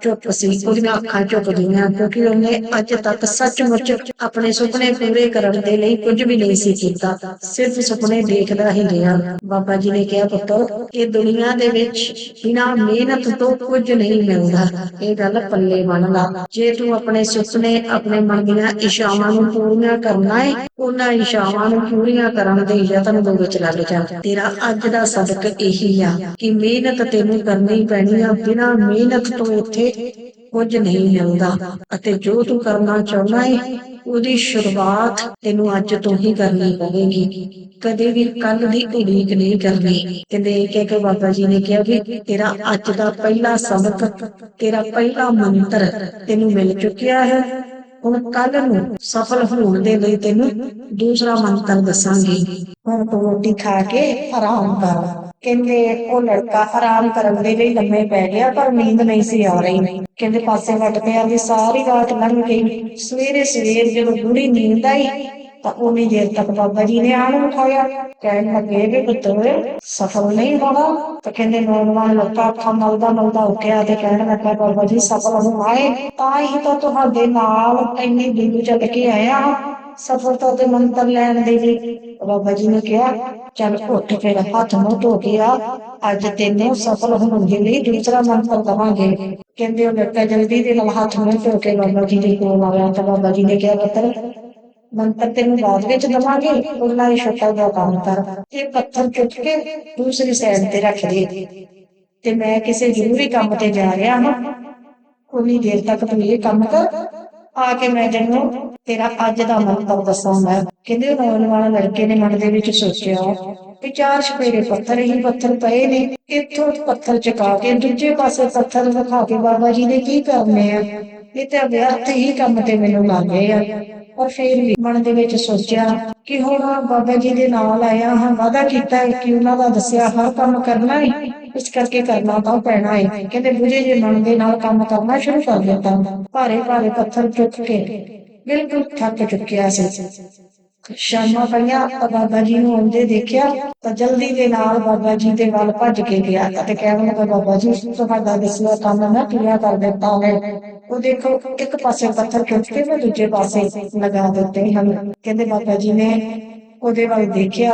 ਚੁੱਪ ਸੀ ਉਹਦੀਆਂ ਅੱਖਾਂ ਝੁਕ ਗਈਆਂ ਕਿਉਂਕਿ ਉਹਨੇ ਅੱਜ ਤੱਕ ਸੱਚਮੁੱਚ ਆਪਣੇ ਸੁਪਨੇ ਪੂਰੇ ਕਰਨ ਦੇ ਲਈ ਕੁਝ ਵੀ ਨਹੀਂ ਸੀ ਕੀਤਾ ਸਿਰਫ ਸੁਪਨੇ ਦੇਖਦਾ ਹੀ ਰਿਹਾ ਬਾਬਾ ਜੀ ਨੇ ਕਿਹਾ ਪੁੱਤਰ ਇਹ ਦੁਨੀਆ ਦੇ ਵਿੱਚ ਬਿਨਾਂ ਮਿਹਨਤ ਤੋਂ ਕੁਝ ਨਹੀਂ ਮਿਲਦਾ ਇਹ ਗੱਲ ਪੱਲੇ ਬੰਨ ਲਾ ਜੇ ਤੂੰ ਆਪਣੇ ਸੁਪਨੇ ਆਪਣੇ ਮਨ ਦੀਆਂ ਇਸ਼ਾਵਾਂ ਨੂੰ ਪੂਰੀਆਂ ਕਰਨਾ ਹੈ ਉਹਨਾਂ ਇਸ਼ਾਵਾਂ ਨੂੰ ਪੂਰੀਆਂ ਕਰਨ ਦੇ ਯਤਨ ਦੇ ਵਿੱਚ ਲੱਗ ਜਾ ਤੇਰਾ ਅੱਜ ਦਾ ਸਬਕ ਇਹੀ ਆ ਕਿ ਮਿਹਨਤ ਤੈਨੂੰ ਕਰਨੀ ਪੈਣੀ ਆ ਬਿਨਾਂ ਮਿਹਨਤ ਤੋਂ ਇੱਥੇ ਕੁਝ ਨਹੀਂ ਮਿਲਦਾ ਅਤੇ ਜੋ ਤੂੰ ਕਰਨਾ ਚਾਹੁੰਦਾ ਹੈ ਉਹਦੀ ਸ਼ੁਰੂਆਤ ਤੈਨੂੰ ਅੱਜ ਤੋਂ ਹੀ ਕਰਨੀ ਪਵੇਗੀ। ਕਦੇ ਵੀ ਕੱਲ ਦੀ ਉਡੀਕ ਨਹੀਂ ਕਰਨੀ। ਕਹਿੰਦੇ ਇਹ ਕਹਿ ਕੇ ਬਾਬਾ ਜੀ ਨੇ ਕਿਹਾ ਵੀ ਤੇਰਾ ਅੱਜ ਦਾ ਪਹਿਲਾ ਸਬਕ, ਤੇਰਾ ਪਹਿਲਾ ਮੰਤਰ ਤੈਨੂੰ ਮਿਲ ਚੁੱਕਿਆ ਹੈ। ਹੁਣ ਕੱਲ ਨੂੰ ਸਫਲ ਹੋਣ ਦੇ ਲਈ ਤੈਨੂੰ ਦੂਸਰਾ ਮੰਤਰ ਦੱਸਾਂਗੀ। ਹੁਣ ਤੂੰ ਰੋਟੀ ਖਾ ਕੇ ਆਰਾਮ ਕਰ। ਕਹਿੰਦੇ ਉਹ ਲੜਕਾ ਆਰਾਮ ਕਰਨ ਦੇ ਲਈ ਲੰਮੇ ਪੈ ਗਿਆ, ਪਰ ਨੀਂਦ ਨਹੀਂ ਸੀ ਆ ਰਹੀ। ਕਹਿੰਦੇ ਪਾਸੇ ਵੱਟ ਪਿਆ ਦੀ ਸਾਰੀ ਰਾਤ ਲੰਘ ਗਈ। ਸਵੇਰੇ ਸਵੇਰ ਜਦੋਂ ਗੂੜੀ ਨੀਂਦ ਆਈ ਤਾਂ ਉਨੀ ਦੇਰ ਤੱਕ ਬਾਬਾ ਜੀ ਨੇ ਆਣ ਉਠਾਇਆ, ਕਹਿਣ ਲੱਗੇ ਵੀ ਪੁੱਤਰ, ਸਫਲ ਨਹੀਂ ਹੋਣਾ। ਤਾਂ ਕਹਿੰਦੇ, ਨੌਜਵਾਨ ਲੱਗਾ ਅੱਖਾਂ ਮਲਦਾ ਮਲਦਾ ਉੱਠਿਆ ਤੇ ਕਹਿਣ ਲੱਗਾ, ਬਾਬਾ ਜੀ ਸਫਲ ਹੋਣਾ ਤਾਂ ਹੀ ਤਾਂ ਤੁਹਾਡੇ ਨਾਲ ਇੰਨੀ ਦੂਰ ਚੱਲ ਕੇ ਆਇਆ। ਸਫਲਤਾ ਤੇ ਮੰਤਰ ਲੈਣ ਦੇ ਲਈ ਬਾਬਾ ਜੀ ਨੇ ਕਿਹਾ, ਚੱਲ ਉੱਠ ਫਿਰ, ਹੱਥ ਮੂੰਹ ਧੋ ਕੇ ਆ। ਅੱਜ ਤੈਨੂੰ ਸਫਲ ਹੋਣ ਦੇ ਲਈ ਦੂਸਰਾ ਮੰਤਰ ਦਵਾਂਗੇ। ਕਹਿੰਦੇ, ਉਹ ਲੜਕਾ ਜਲਦੀ ਦੇ ਨਾਲ ਹੱਥ ਮੂੰਹ ਧੋ ਕੇ ਬਾਬਾ ਜੀ ਦੇ ਕੋਲ ਆਇਆ। ਤਾਂ ਬਾਬਾ ਜੀ ਨੇ ਕਿਹਾ, ਪੁੱਤਰ ਮੰਤਰ ਤੈਨੂੰ ਬਾਅਦ ਵਿੱਚ ਦਵਾਂਗੇ, ਉਹਨਾਂ ਦੀ ਛੋਟਾ ਜਿਹਾ ਕੰਮ ਕਰ। ਇਹ ਪੱਥਰ ਚੁੱਕ ਕੇ ਦੂਸਰੀ ਸਾਈਡ ਤੇ ਰੱਖ ਦੇ। ਤੇ ਮੈਂ ਕਿਸੇ ਜ਼ਰੂਰੀ ਕੰਮ ਤੇ ਜਾ ਰਿਹਾ ਹਾਂ। ਉਨੀ ਦੇਰ ਤੱਕ ਤੂੰ ਇਹ ਕੰਮ ਕਰ। ਆ ਕੇ ਮੈਂ ਤੈਨੂੰ ਤੇਰਾ ਅੱਜ ਦਾ ਮੰਤਰ ਮੈਂ ਕਹਿੰਦੇ ਨੌਜਵਾਨ ਲੜਕੇ ਨੇ ਮਨ ਦੇ ਵਿੱਚ ਸੋਚਿਆ ਕਿ ਚਾਰ ਛਪੇਰੇ ਪੱਥਰ ਹੀ ਪੱਥਰ ਪਏ ਨੇ। ਇੱਥੋਂ ਪੱਥਰ ਚਕਾ ਕੇ ਦੂਜੇ ਪਾਸੇ ਪੱਥਰ ਰਖਾ ਕੇ ਬਾਬਾ ਜੀ ਨੇ ਕੀ ਕਰਨੇ ਆ? ਇਹ ਤਾਂ ਵਿਅਰਥ ਹੀ ਕੰਮ ਤੇ ਮੈਨੂੰ ਲੱਗ ਲੱਗੇ ਆ ਪਰ ਫਿਰ ਵੀ ਮਨ ਦੇ ਵਿੱਚ ਸੋਚਿਆ ਕਿ ਹੁਣ ਬਾਬਾ ਜੀ ਦੇ ਨਾਲ ਆਇਆ ਹਾਂ ਵਾਦਾ ਕੀਤਾ ਹੈ ਕਿ ਉਹਨਾਂ ਦਾ ਦੱਸਿਆ ਹਰ ਕੰਮ ਕਰਨਾ ਹੈ, ਇਸ ਕਰਕੇ ਕਰਨਾ ਤਾਂ ਪੈਣਾ ਹੈ। ਕਹਿੰਦੇ ਬੁਝੇ ਜੇ ਮਨ ਦੇ ਨਾਲ ਕੰਮ ਕਰਨਾ ਸ਼ੁਰੂ ਕਰ ਦਿੱਤਾ। ਭਾਰੇ ਭਾਰੇ ਪੱਥਰ ਚੁੱਕ ਕੇ ਬਿਲਕੁਲ ਥੱਕ ਚੁੱਕਿਆ ਸੀ। ਸ਼ਾਮਾਂ ਪਈਆਂ ਤਾਂ ਬਾਬਾ ਜੀ ਨੂੰ ਆਉਂਦੇ ਦੇਖਿਆ ਤਾਂ ਜਲਦੀ ਦੇ ਨਾਲ ਬਾਬਾ ਜੀ ਦੇ ਵੱਲ ਭੱਜ ਕੇ ਗਿਆ। ਤੇ ਕਹਿਣ ਲੱਗਾ, ਬਾਬਾ ਜੀ ਤੁਹਾਡਾ ਦੱਸਿਆ ਕੰਮ ਮੈਂ ਪੂਰਾ ਕਰ ਦਿੱਤਾ ਹੈ? ਉਹ ਦੇਖੋ, ਇੱਕ ਪਾਸੇ ਪੱਥਰ ਖਿੱਚ ਕੇ ਮੈਂ ਦੂਜੇ ਪਾਸੇ ਲਗਾ ਦਿੱਤੇ ਹਨ। ਕਹਿੰਦੇ ਬਾਬਾ ਜੀ ਨੇ ਉਹਦੇ ਵੱਲ ਦੇਖਿਆ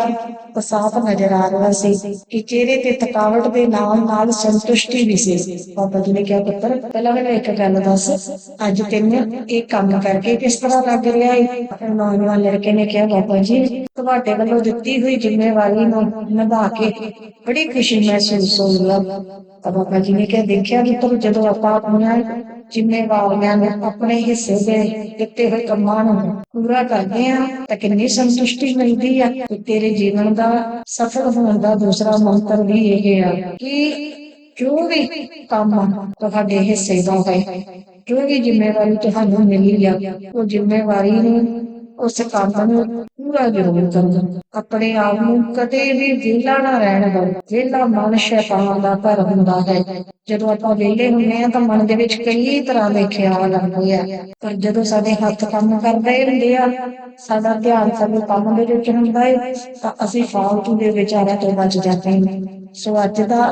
ਤਾਂ ਸਾਫ਼ ਨਜ਼ਰ ਆ ਰਿਹਾ ਸੀ ਕਿ ਚਿਹਰੇ ਤੇ ਥਕਾਵਟ ਦੇ ਨਾਲ ਨਾਲ ਸੰਤੁਸ਼ਟੀ ਵੀ ਸੀ। ਬਾਬਾ ਜੀ ਨੇ ਕਿਹਾ, ਪੁੱਤਰ, ਪਹਿਲਾਂ ਮੈਨੂੰ ਇੱਕ ਗੱਲ ਦੱਸ। ਅੱਜ ਤੈਨੂੰ ਇਹ ਕੰਮ ਕਰਕੇ ਕਿਸ ਤਰ੍ਹਾਂ ਲੱਗ ਰਿਹਾ ਹੈ ਨੌਜਵਾਨ ਲੜਕੇ ਨੇ ਕਿਹਾ, ਬਾਬਾ ਜੀ, ਤੁਹਾਡੇ ਵੱਲੋਂ ਦਿੱਤੀ ਹੋਈ ਜ਼ਿੰਮੇਵਾਰੀ ਨੂੰ ਨਿਭਾ ਕੇ ਬੜੀ ਖੁਸ਼ੀ ਮਹਿਸੂਸ ਹੋਈ ਹੈ ਤਾਂ ਬਾਬਾ ਜੀ ਨੇ ਕਿਹਾ, ਦੇਖਿਆ ਕਿ ਤੂੰ ਜਦੋਂ ਆਪਾਂ ਆਪਣੀਆਂ ਜ਼ਿੰਮੇਵਾਰੀਆਂ ਨੂੰ ਆਪਣੇ ਹਿੱਸੇ ਦੇ ਦਿੱਤੇ ਹੋਏ ਕੰਮਾਂ ਨੂੰ ਪੂਰਾ ਕਰਦੇ ਆ ਤਾਂ ਕਿੰਨੀ ਸੰਤੁਸ਼ਟੀ ਮਿਲਦੀ ਆ ਤੇ ਤੇਰੇ ਜੀਵਨ ਦਾ ਸਫਲ ਹੋਣ ਦਾ ਦੂਸਰਾ ਮੰਤਰ ਵੀ ਇਹ ਆ ਕਿ ਜੋ ਵੀ ਕੰਮ ਤੁਹਾਡੇ ਹਿੱਸੇ ਦਾ ਹੈ ਜੋ ਵੀ ਜ਼ਿੰਮੇਵਾਰੀ ਤੁਹਾਨੂੰ ਮਿਲੀ ਆ, ਉਹ ਜ਼ਿੰਮੇਵਾਰੀ ਨੂੰ ਉਸ ਕੰਮ ਨੂੰ ਪੂਰਾ ਜ਼ਰੂਰ ਕਰੋ ਆਪਣੇ ਆਪ ਨੂੰ ਕਦੇ ਵੀ ਵਿਹਲਾ ਨਾ ਰਹਿਣ ਦਿਓ ਵਿਹਲਾ ਮਨ ਸ਼ੈਤਾਨ ਦਾ ਘਰ ਹੁੰਦਾ ਹੈ। ਜਦੋਂ ਆਪਾਂ ਵਿਹਲੇ ਹੁੰਦੇ ਆ ਤਾਂ ਮਨ ਦੇ ਵਿੱਚ ਕਈ ਤਰ੍ਹਾਂ ਦੇ ਖਿਆਲ ਆਉਂਦੇ ਆ। ਪਰ ਜਦੋਂ ਸਾਡੇ ਹੱਥ ਕੰਮ ਕਰਦੇ ਹੁੰਦੇ ਆ, ਸਾਡਾ ਧਿਆਨ ਸਾਡੇ ਕੰਮ ਦੇ ਵਿੱਚ ਹੁੰਦਾ ਹੈ, ਤਾਂ ਅਸੀਂ ਫਾਲਤੂ ਦੇ ਵਿਚਾਰਾਂ ਤੋਂ ਬਚ ਜਾਂਦੇ ਹਾਂ। ਸੋ ਅੱਜ ਦਾ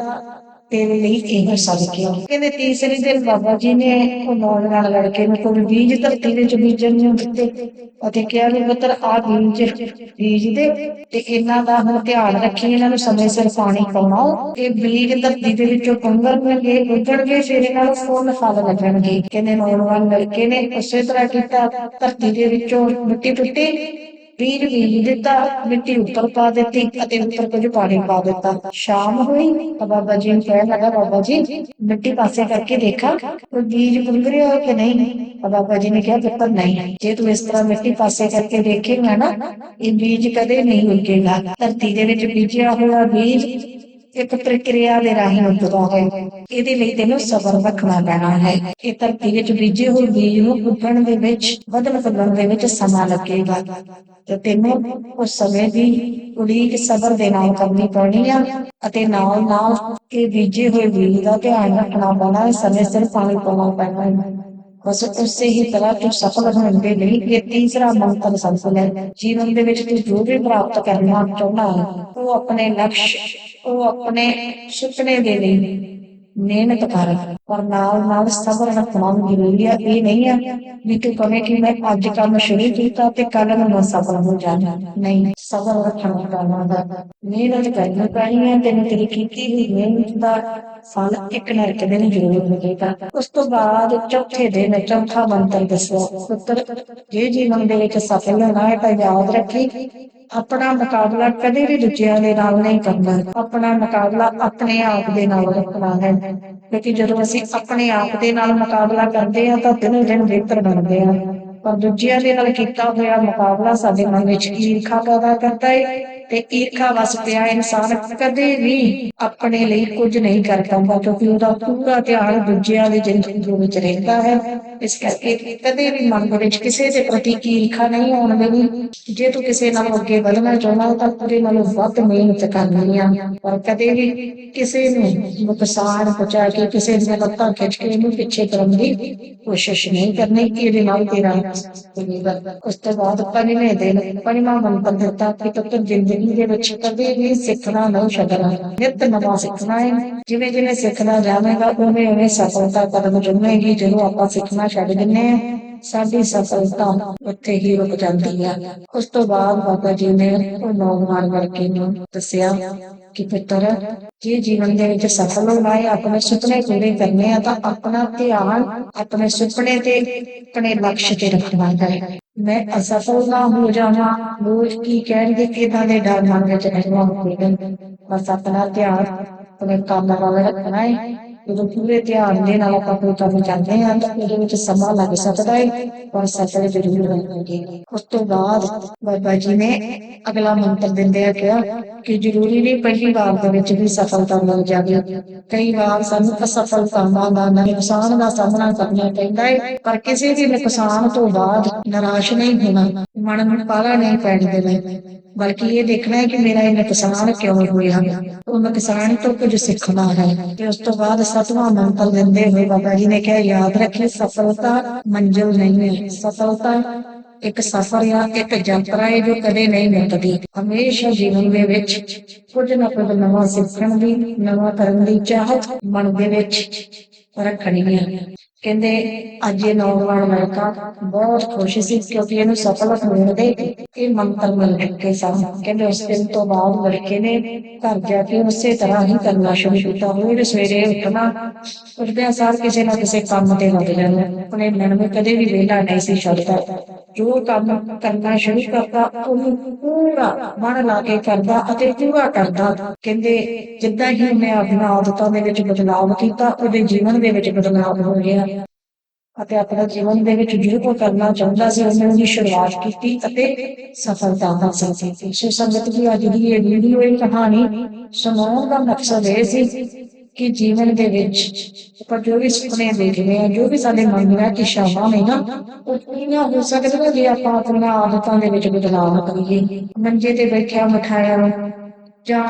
ਤੇਰੇ ਲਈ ਇਹ ਸਦਕੇ ਕਹਿੰਦੇ ਤੀਸਰੇ ਦਿਨ ਬਾਬਾ ਜੀ ਨੇ ਉਹ ਨੌਜਵਾਨ ਲੜਕੇ ਨੂੰ ਕੋਈ ਬੀਜ ਧਰਤੀ ਵਿੱਚ ਬੀਜਣ ਨੂੰ ਦਿੱਤੇ ਅਤੇ ਕਿਹਾ ਵੀ ਪੁੱਤਰ ਆ ਬੀਜ ਬੀਜ ਦੇ ਤੇ ਇਹਨਾਂ ਦਾ ਹੁਣ ਧਿਆਨ ਰੱਖੀ ਇਹਨਾਂ ਨੂੰ ਸਮੇਂ ਸਿਰ ਪਾਣੀ ਪਾਉਣਾ ਇਹ ਬੀਜ ਧਰਤੀ ਦੇ ਵਿੱਚੋਂ ਪੰਗਣਗੇ ਉੱਜਣਗੇ ਫਿਰ ਇਹਨਾਂ ਨੂੰ ਫੁੱਲ ਫਲ ਲੱਗਣਗੇ। ਕਹਿੰਦੇ ਨੌਜਵਾਨ ਲੜਕੇ ਨੇ ਉਸੇ ਤਰ੍ਹਾਂ ਕੀਤਾ, ਧਰਤੀ ਦੇ ਵਿੱਚੋਂ ਮਿੱਟੀ ਪੁੱਟੀ ਬੀਜ ਬੀਜ ਦਿੱਤਾ, ਮਿੱਟੀ ਉੱਪਰ ਪਾ ਦਿੱਤੀ ਅਤੇ ਉੱਪਰ ਕੁਝ ਪਾਣੀ ਪਾ ਦਿੱਤਾ। ਸ਼ਾਮ ਹੋਈ, ਤਾਂ ਬਾਬਾ ਜੀ ਨੂੰ ਕਹਿਣ ਲੱਗਾ, ਬਾਬਾ ਜੀ, ਮਿੱਟੀ ਪਾਸੇ ਕਰਕੇ ਦੇਖਾ, ਕੋਈ ਬੀਜ ਪੁੰਗ ਰਿਹਾ ਹੈ ਕਿ ਨਹੀਂ? ਤਾਂ ਬਾਬਾ ਜੀ ਨੇ ਕਿਹਾ ਪੁੱਤਰ ਨਹੀਂ। ਜੇ ਤੂੰ ਇਸ ਤਰ੍ਹਾਂ ਮਿੱਟੀ ਪਾਸੇ ਕਰਕੇ ਦੇਖੇਗਾ ਨਾ, ਇਹ ਬੀਜ ਕਦੇ ਨਹੀਂ ਉੱਗੇਗਾ। ਧਰਤੀ ਦੇ ਵਿੱਚ ਬੀਜਿਆ ਹੋਇਆ ਬੀਜ ਇੱਕ ਪ੍ਰਕਿਰਿਆ ਦੇ ਰਾਹੀਂ ਉੱਗਦਾ ਹੈ। ਇਹਦੇ ਲਈ ਤੈਨੂੰ ਸਬਰ ਰੱਖਣਾ ਪੈਣਾ ਹੈ। ਇਹ ਧਰਤੀ ਵਿੱਚ ਬੀਜੇ ਹੋਏ ਬੀਜ ਨੂੰ ਉੱਗਣ ਦੇ ਵਿੱਚ, ਵਧਣ ਫੁੱਲਣ ਦੇ ਵਿੱਚ ਸਮਾਂ ਲੱਗੇਗਾ। ਤੇ ਤੈਨੂੰ ਉਸ ਸਮੇਂ ਦੀ ਉਡੀਕ ਸਬਰ ਦੇ ਨਾਲ ਕਰਨੀ ਪੈਣੀ ਆ ਅਤੇ ਨਾਲ ਨਾਲ ਇਹ ਬੀਜੇ ਹੋਏ ਬੀਜ ਦਾ ਧਿਆਨ ਰੱਖਣਾ ਪੈਣਾ ਹੈ ਸਮੇਂ ਸਿਰ ਪਾਣੀ ਪਾਉਣਾ ਪੈਣਾ ਹੈ। ਬਸ ਉਸੇ ਹੀ ਤਰ੍ਹਾਂ ਤੂੰ ਸਫਲ ਹੋਣ ਦੇ ਲਈ ਇਹ ਤੀਸਰਾ ਮੰਤਰ ਸੰਭਲ ਹੈ ਜੀਵਨ ਦੇ ਵਿੱਚ ਤੂੰ ਜੋ ਵੀ ਪ੍ਰਾਪਤ ਕਰਨਾ ਚਾਹੁੰਦਾ ਹੈ, ਉਹ ਆਪਣੇ ਲਕਸ਼, ਉਹ ਆਪਣੇ ਸੁਪਨੇ ਦੇ ਲਈ ਮਿਹਨਤ ਕਰ, ਪਰ ਨਾਲ ਨਾਲ ਸਬਰ ਰੱਖਣਾ ਵੀ ਜ਼ਰੂਰੀ ਹੈ ਇਹ ਨਹੀਂ ਹੈ ਵੀ ਤੂੰ ਕਵੇਂ ਕਿ ਮੈਂ ਅੱਜ ਕੰਮ ਸ਼ੁਰੂ ਕੀਤਾ ਤੇ ਕੱਲ ਨੂੰ ਮੈਂ ਸਫਲ ਹੋ ਜਾਣਾ ਨਹੀਂ, ਸਬਰ ਰੱਖਣਾ ਪੈਣਾ ਦਾ। ਮਿਹਨਤ ਕਰਨੀ ਪੈਣੀ ਹੈ ਤੈਨੂੰ ਤੇਰੀ ਕੀਤੀ ਹੋਈ ਮਿਹਨਤ ਦਾ ਫਲ ਇੱਕ ਨਾ ਇੱਕ ਦਿਨ ਜ਼ਰੂਰ ਮਿਲੇਗਾ। ਉਸ ਤੋਂ ਬਾਅਦ ਚੌਥੇ ਦਿਨ ਚੌਥਾ ਮੰਤਰ ਦੱਸਿਆ ਪੁੱਤਰ, ਜੇ ਜੀਵਨ ਦੇ ਵਿੱਚ ਸਫਲ ਹੋਣਾ ਹੈ ਤਾਂ ਯਾਦ ਰੱਖੀ, ਆਪਣਾ ਮੁਕਾਬਲਾ ਕਦੇ ਵੀ ਦੂਜਿਆਂ ਦੇ ਨਾਲ ਨਹੀਂ ਕਰਨਾ, ਆਪਣਾ ਮੁਕਾਬਲਾ ਆਪਣੇ ਆਪ ਦੇ ਨਾਲ ਰੱਖਣਾ ਹੈ। ਕਿਉਂਕਿ ਜਦੋਂ ਅਸੀਂ ਆਪਣੇ ਆਪ ਦੇ ਨਾਲ ਮੁਕਾਬਲਾ ਕਰਦੇ ਹਾਂ ਤਾਂ ਦਿਨੋਂ ਦਿਨ ਬਿਹਤਰ ਬਣਦੇ ਹਾਂ। ਪਰ ਦੂਜਿਆਂ ਦੇ ਨਾਲ ਕੀਤਾ ਹੋਇਆ ਮੁਕਾਬਲਾ ਸਾਡੇ ਮਨ ਵਿੱਚ ਈਰਖਾ ਪੈਦਾ ਕਰਦਾ ਹੈ ਤੇ ਈਰਖਾ ਵਸ ਪਿਆ ਇਨਸਾਨ ਕਦੇ ਵੀ ਆਪਣੇ ਲਈ ਕੁਝ ਨਹੀਂ ਕਰ ਪਾਉਂਦਾ ਕਿਉਂਕਿ ਉਹਦਾ ਪੂਰਾ ਧਿਆਨ ਦੂਜਿਆਂ ਦੀ ਜ਼ਿੰਦਗੀ ਵਿੱਚ ਰਹਿੰਦਾ ਹੈ। ਇਸ ਕਰਕੇ ਕਦੇ ਵੀ ਮਨ ਦੇ ਵਿੱਚ ਕਿਸੇ ਦੇ ਪ੍ਰਤੀ ਈਰਖਾ ਨਹੀਂ ਆਉਣ ਦੇਣੀ। ਜੇ ਤੂੰ ਕਿਸੇ ਨਾਲ ਅੱਗੇ ਵਧਣਾ ਚਾਹੁੰਦਾ ਤਾਂ ਤੇਰੇ ਨਾਲੋਂ ਵੱਧ ਮਿਹਨਤ ਕਰਨੀ ਆ। ਪਰ ਕਦੇ ਵੀ ਕਿਸੇ ਨੂੰ ਨੁਕਸਾਨ ਪਹੁੰਚਾ ਕੇ ਕਿਸੇ ਦੀਆਂ ਲੱਤਾਂ ਖਿੱਚ ਕੇ ਇਹਨੂੰ ਪਿੱਛੇ ਕਰਨ ਦੀ ਕੋਸ਼ਿਸ਼ ਨਹੀਂ ਕਰਨੀ ਕਿ ਇਹਦੇ ਨਾਲ ਤੇਰਾ ਹੋਵੇਗਾ ਉਸ ਤੋਂ ਬਾਅਦ ਪੰਜਵੇਂ ਦਿਨ, ਪੰਜਵਾਂ ਮੰਤਰ ਦਿੱਤਾ ਕਿ ਤੂੰ ਜ਼ਿੰਦਗੀ ਦੇ ਵਿੱਚ ਕਦੇ ਵੀ ਸਿੱਖਣਾ ਨਹੀਂ ਛੱਡਣਾ। ਨਿਤ ਨਵਾਂ ਸਿੱਖਣਾ ਹੈ। ਜਿਵੇਂ ਜਿਵੇਂ ਸਿੱਖਣਾ ਜਾਵੇਗਾ ਉਵੇਂ ਉਵੇਂ ਸਫਲਤਾ ਕਦਮ ਚੁੰਮੇਗੀ। ਜਦੋਂ ਆਪਾਂ ਸਿੱਖਣਾ ਛੱਡ ਦਿੰਨੇ ਆ। ਸਾਡੀ ਸਫਲਤਾ ਉੱਥੇ ਹੀ ਰੁਕ ਜਾਂਦੀ ਆ। ਉਸ ਤੋਂ ਬਾਅਦ ਬਾਬਾ ਜੀ ਨੇ ਉਹ ਨੌਜਵਾਨ ਲੜਕੇ ਨੂੰ ਦੱਸਿਆ ਕਿ ਪੁੱਤਰ, ਜੇ ਜੀਵਨ ਦੇ ਵਿੱਚ ਸਫਲ ਹੋਣਾ ਹੈ ਆਪਣੇ ਸੁਪਨੇ ਪੂਰੇ ਕਰਨੇ ਆ ਤਾਂ ਆਪਣਾ ਧਿਆਨ ਆਪਣੇ ਸੁਪਨੇ ਤੇ, ਆਪਣੇ ਲਕਸ਼ ਤੇ ਰੱਖਣਾ ਹੈ। ਮੈਂ ਅਸਫਲ ਨਾ ਹੋ ਜਾਵਾਂ, ਲੋਕ ਕੀ ਕਹਿਣਗੇ ਕਿਦਾਂ ਦੇ ਡਰ ਮਨ ਵਿੱਚ ਰਹਿਣਾ ਹੋਵੇਗਾ। ਬਸ ਆਪਣਾ ਧਿਆਨ ਆਪਣੇ ਕੰਮ ਵੱਲ ਰੱਖਣਾ ਹੈ। ਜਦੋਂ ਪੂਰੇ ਧਿਆਨ ਦੇ ਨਾਲ ਆਪਾਂ ਕੋਈ ਕੰਮ ਕਰਦੇ ਹਾਂ ਤਾਂ ਉਹਦੇ ਵਿੱਚ ਸਮਾਂ ਲੱਗ ਸਕਦਾ ਹੈ ਪਰ ਸਫਲ ਜ਼ਰੂਰ ਹੋਣਗੇ। ਉਸ ਤੋਂ ਬਾਅਦ ਬਾਬਾ ਜੀ ਨੇ ਅਗਲਾ ਮੰਤਰ ਦਿੰਦੇ ਆ ਕਿਹਾ ਕਿ ਜ਼ਰੂਰੀ ਨਹੀਂ ਪਹਿਲੀ ਵਾਰ ਦੇ ਵਿੱਚ ਵੀ ਸਫਲਤਾ ਮਿਲ ਜਾਵੇ। ਕਈ ਵਾਰ ਸਾਨੂੰ ਅਸਫਲਤਾਵਾਂ ਦਾ, ਨੁਕਸਾਨ ਦਾ ਸਾਹਮਣਾ ਕਰਨਾ ਪੈਂਦਾ ਹੈ ਪਰ ਕਿਸੇ ਵੀ ਨੁਕਸਾਨ ਤੋਂ ਬਾਅਦ ਨਿਰਾਸ਼ ਨਹੀਂ ਹੋਣਾ, ਮਨ ਨੂੰ ਪਾਲਾ ਨਹੀਂ ਪੈਣ ਦੇਣਾ। ਬਲਕਿ ਇਹ ਦੇਖਣਾ ਹੈ ਕਿ ਮੇਰਾ ਇਹ ਨੁਕਸਾਨ ਕਿਉਂ ਹੋਇਆ? ਉਹ ਨੁਕਸਾਨ ਤੋਂ ਕੁਝ ਸਿੱਖਣਾ ਹੈ ਤੇ ਉਸ ਤੋਂ ਬਾਅਦ ਸਤਵਾਂ ਮੰਤਰ ਦਿੰਦੇ ਹੋਏ ਬਾਬਾ ਜੀ ਨੇ ਕਿਹਾ, ਯਾਦ ਰੱਖੇ ਸਫਲਤਾ ਮੰਜ਼ਿਲ ਨਹੀਂ ਹੈ। ਸਫਲਤਾ ਇੱਕ ਸਫ਼ਰ ਜਾਂ ਇੱਕ ਯਾਤਰਾ ਹੈ ਜੋ ਕਦੇ ਨਹੀਂ ਮੁੱਕਦੀ। ਹਮੇਸ਼ਾ ਜੀਵਨ ਦੇ ਵਿੱਚ ਕੁਝ ਨਾ ਕੁਝ ਨਵਾਂ ਸਿੱਖਣ ਦੀ, ਨਵਾਂ ਕਰਨ ਦੀ ਚਾਹਤ ਮਨ ਦੇ ਵਿੱਚ ਰੱਖਣੀ ਹੈ। ਕਹਿੰਦੇ, ਅੱਜ ਇਹ ਨੌਜਵਾਨ ਲੜਕਾ ਬਹੁਤ ਖੁਸ਼ ਸੀ ਕਿਉਂਕਿ ਇਹਨੂੰ ਸਫਲ ਹੋਣ ਦੇ ਇਹ ਮੰਤਰ ਮਿਲ ਚੁੱਕੇ ਸਨ। ਕਹਿੰਦੇ, ਉਸ ਦਿਨ ਤੋਂ ਬਾਅਦ ਲੜਕੇ ਨੇ ਘਰ ਜਾ ਕੇ ਉਸੇ ਤਰ੍ਹਾਂ ਹੀ ਕਰਨਾ ਸ਼ੁਰੂ ਕੀਤਾ। ਰੋਜ਼ ਸਵੇਰੇ ਉੱਠਣਾ, ਉੱਠਦਿਆਂ ਸਾਰ ਕਿਸੇ ਨਾ ਕਿਸੇ ਕੰਮ ਤੇ ਲੱਗ ਜਾਣਾ ਆਪਣੇ ਮਨ ਨੂੰ ਕਦੇ ਵੀ ਵਿਹਲਾ ਨਹੀਂ ਸੀ ਛੱਡਦਾ। ਜੋ ਕੰਮ ਕਰਨਾ ਸ਼ੁਰੂ ਕਰਦਾ, ਉਹਨੂੰ ਪੂਰਾ ਮਨ ਲਾ ਕੇ ਕਰਦਾ ਅਤੇ ਪੂਰਾ ਕਰਦਾ। ਕਹਿੰਦੇ, ਜਿੱਦਾਂ ਹੀ ਉਹਨੇ ਆਪਣਾ ਆਦਤਾਂ ਦੇ ਵਿੱਚ ਬਦਲਾਅ ਕੀਤਾ, ਉਹਦੇ ਜੀਵਨ ਦੇ ਵਿੱਚ ਬਦਲਾਅ ਹੋ ਗਿਆ। ਅਤੇ ਆਪਣੇ ਜੀਵਨ ਦੇ ਵਿੱਚ ਜੋ ਕੁਝ ਕਰਨਾ ਚਾਹੁੰਦਾ ਸੀ, ਉਹਨੇ ਉਹਦੀ ਸ਼ੁਰੂਆਤ ਕੀਤੀ ਅਤੇ ਸਫਲਤਾ ਹਾਸਲ ਕੀਤੀ। ਸੋ ਸੰਗਤ ਜੀ, ਅੱਜ ਦੀ ਇਹ ਵੀਡੀਓ ਇਹ ਕਹਾਣੀ ਸੁਣਾਉਣ ਦਾ ਮਕਸਦ ਇਹ ਸੀ ਕਿ ਜੀਵਨ ਦੇ ਵਿੱਚ ਆਪਾਂ ਜੋ ਵੀ ਸੁਪਨੇ ਦੇਖਦੇ ਆ ਜੋ ਵੀ ਸਾਡੇ ਮਨ ਦੀਆਂ ਇੱਛਾਵਾਂ ਨੇ ਨਾ, ਉਹ ਪੂਰੀਆਂ ਹੋ ਸਕਦੀਆਂ ਜੇ ਆਪਾਂ ਆਪਣੀਆਂ ਆਦਤਾਂ ਦੇ ਵਿੱਚ ਬਦਲਾਅ ਕਰੀਏ। ਮੰਜੇ ਤੇ ਬੈਠਿਆ ਮਠਾਇਆ ਜਾਂ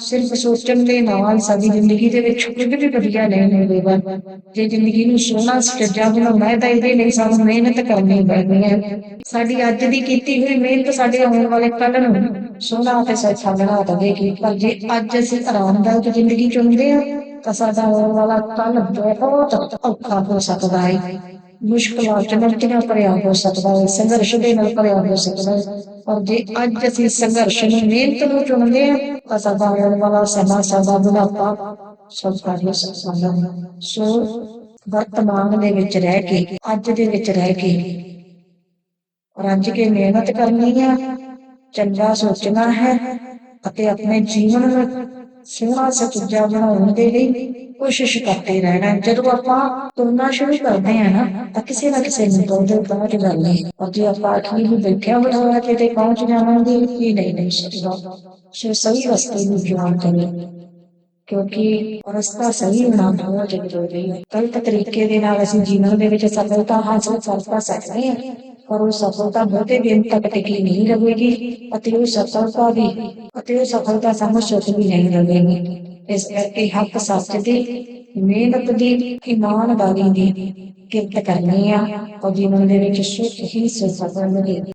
ਸਿਰਫ ਸੋਚਣ ਦੇ ਨਾਲ ਸਾਡੀ ਜ਼ਿੰਦਗੀ ਦੇ ਵਿੱਚ ਕੁਝ ਵੀ ਵਧੀਆ ਨਹੀਂ ਹੋਵੇਗਾ ਜੇ ਜ਼ਿੰਦਗੀ ਨੂੰ ਸੋਹਣਾ ਸੱਜਾ ਬਣਾਉਣਾ ਹੈ ਤਾਂ ਇਹਦੇ ਲਈ ਸਾਨੂੰ ਮਿਹਨਤ ਕਰਨੀ ਪੈਣੀ ਹੈ। ਸਾਡੀ ਅੱਜ ਦੀ ਕੀਤੀ ਹੋਈ ਮਿਹਨਤ ਸਾਡੇ ਆਉਣ ਵਾਲੇ ਕੱਲ੍ਹ ਨੂੰ ਸੋਹਣਾ ਅਤੇ ਸੱਚਾ ਬਣਾ ਦੇਵੇਗੀ। ਪਰ ਜੇ ਅੱਜ ਅਸੀਂ ਆਰਾਮਦਾਇਕ ਜ਼ਿੰਦਗੀ ਚੁਣਦੇ ਹਾਂ ਤਾਂ ਸਾਡਾ ਆਉਣ ਵਾਲਾ ਕੱਲ੍ਹ ਬਹੁਤ ਔਖਾ ਹੋ ਸਕਦਾ ਹੈ। ਮੁਸ਼ਕਲਾਂ ਚੁਣੌਤੀਆਂ ਭਰਿਆ ਹੋ ਸਕਦਾ ਹੈ, ਸੰਘਰਸ਼ ਦੇ ਨਾਲ ਭਰਿਆ ਹੋ ਸਕਦਾ ਹੈ। ਪਰ ਜੇ ਅੱਜ ਅਸੀਂ ਸੰਘਰਸ਼ ਨੂੰ ਮਿਹਨਤ ਨੂੰ ਚੁਣਦੇ ਹਾਂ, ਤਾਂ ਸਾਡਾ ਆਉਣ ਵਾਲਾ ਸਮਾਂ ਸਾਡਾ ਬੁਢਾਪਾ ਸੌਖਾ ਹੋ ਸਕਦਾ ਸੋ ਵਰਤਮਾਨ ਦੇ ਵਿੱਚ ਰਹਿ ਕੇ, ਅੱਜ ਦੇ ਵਿੱਚ ਰਹਿ ਕੇ ਰੱਜ ਕੇ ਮਿਹਨਤ ਕਰਨੀ ਹੈ, ਚੰਗਾ ਸੋਚਣਾ ਹੈ ਅਤੇ ਆਪਣੇ ਜੀਵਨ ਨੂੰ ਸੋਹਣਾ ਸੁਚੱਜਾ ਬਣਾਉਣ ਦੇ ਲਈ ਕੋਸ਼ਿਸ਼ ਕਰਦੇ ਰਹਿਣਾ। ਜਦੋਂ ਆਪਾਂ ਤੁਰਨਾ ਸ਼ੁਰੂ ਕਰਦੇ ਹਾਂ ਨਾ, ਤਾਂ ਕਿਸੇ ਨਾ ਕਿਸੇ ਨੂੰ ਤੋਂ ਪਹੁੰਚ ਜਾਂਦੇ ਹਾਂ। ਔਰ ਜੇ ਆਪਾਂ ਅਖੀਰ ਨੂੰ ਬੈਠਿਆ ਬਿਠਾਇਆ ਕਿਤੇ ਪਹੁੰਚ ਜਾਵਾਂਗੇ ਇਹ ਨਹੀਂ ਨਹੀਂ ਸਕਦਾ ਸੋ ਸਹੀ ਰਸਤੇ ਨੂੰ ਚੁਣਨ ਕਰੀਏ ਕਿਉਂਕਿ ਰਸਤਾ ਸਹੀ ਹੋਣਾ ਬਹੁਤ ਜ਼ਰੂਰੀ ਹੈ। ਗਲਤ ਤਰੀਕੇ ਦੇ ਨਾਲ ਅਸੀਂ ਜੀਵਨ ਦੇ ਵਿੱਚ ਸਫਲਤਾ ਹਾਸਲ ਕਰ ਤਾਂ ਸਕਦੇ ਹਾਂ। ਪਰ ਉਹ ਸਫਲਤਾ ਬਹੁਤੇ ਦਿਨ ਤੱਕ ਟਿਕੀ ਨਹੀਂ ਰਹੇਗੀ ਅਤੇ ਉਹ ਸਫਲਤਾ ਵੀ ਅਤੇ ਉਹ ਸਫਲਤਾ ਸਾਨੂੰ ਸੁੱਤ ਵੀ ਨਹੀਂ ਰਹੇਗੀ ਇਸ ਕਰਕੇ ਹੱਕ ਸੱਚ ਦੀ ਮਿਹਨਤ ਦੀ ਇਮਾਨਦਾਰੀ ਦੀ ਕਿਰਤ ਕਰਨੀ ਆ ਔਰ ਜੀਵਨ ਦੇ ਵਿੱਚ ਸੁੱਖ ਹੀ ਸੁੱਖ ਮਿਲੇ